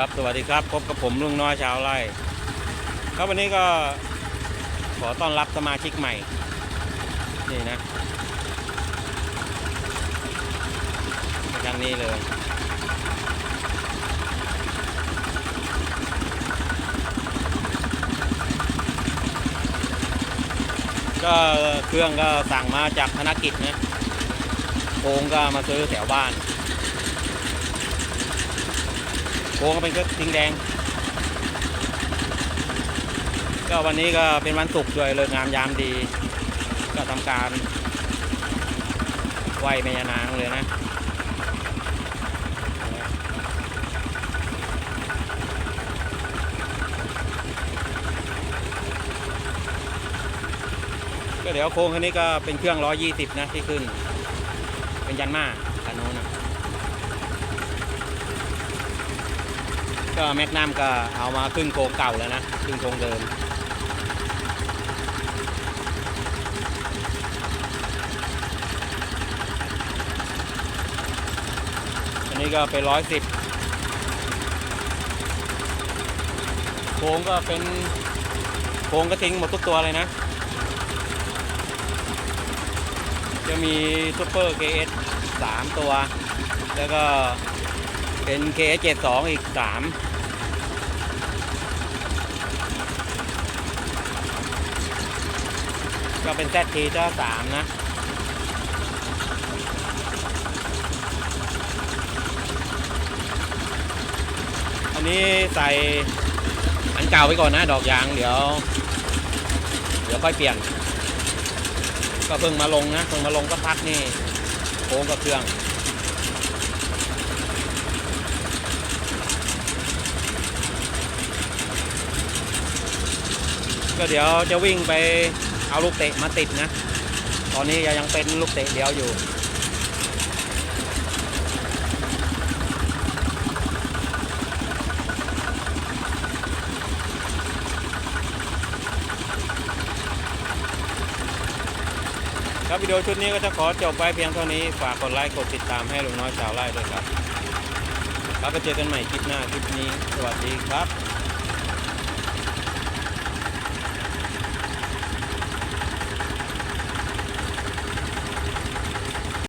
ครับสวัสดีครับพบกับผมลุงน้อยชาวไร่ครับวันนี้ก็ขอต้อนรับสมาชิกใหม่ นี่นะทางนี้เลย ก็เครื่องก็สั่งมาจากธนกิจนะโคงก็มาซื้อแถวบ้าน โค้ งก็เป็นเครื่องทิ้งแดง ก็วันนี้ก็เป็นวันศุกร์ด้วยเลิกงามยามดี ก็ทำการไหวแม่ยานางเลยนะก็เดี๋ยวโค้งคันนี้ก็เป็นเครื่อง 120 นะที่ขึ้น เป็นยันมาคันโน้นนะ ก็แมกนัมก็เอามาครึ่งโครงเก่าแล้วนะครึ่งโครงเดิมอันนี้ก็เป็นร้อยสิบโครงก็เป็นโครงก็ทิ้งหมดทุกตัวเลยนะ จะมีซูเปอร์เคเอสสามตัว แล้วก็ เป็น KS72 อีก 3ก็เป็น ZT เจ้า3นะ อันนี้ใส่อันเก่าไว้ก่อนนะ ดอกยางเดี๋ยว เดี๋ยวค่อยเปลี่ยน ก็เพิ่งมาลงนะ เพิ่งมาลงก็พักนี่โค้งกับเครื่อง ก็เดี๋ยวจะวิ่งไปเอาลูกเตะมาติดนะ ตอนนี้ยังเป็นลูกเตะเดียวอยู่ครับวิดีโอชุดนี้ก็จะขอจบไว้เพียงเท่านี้ ฝากกดไลค์กดติดตามให้ลุงน้อยชาวไร่ด้วยครับ ครับไปเจอกันใหม่คลิปหน้าคลิปนี้ สวัสดีครับ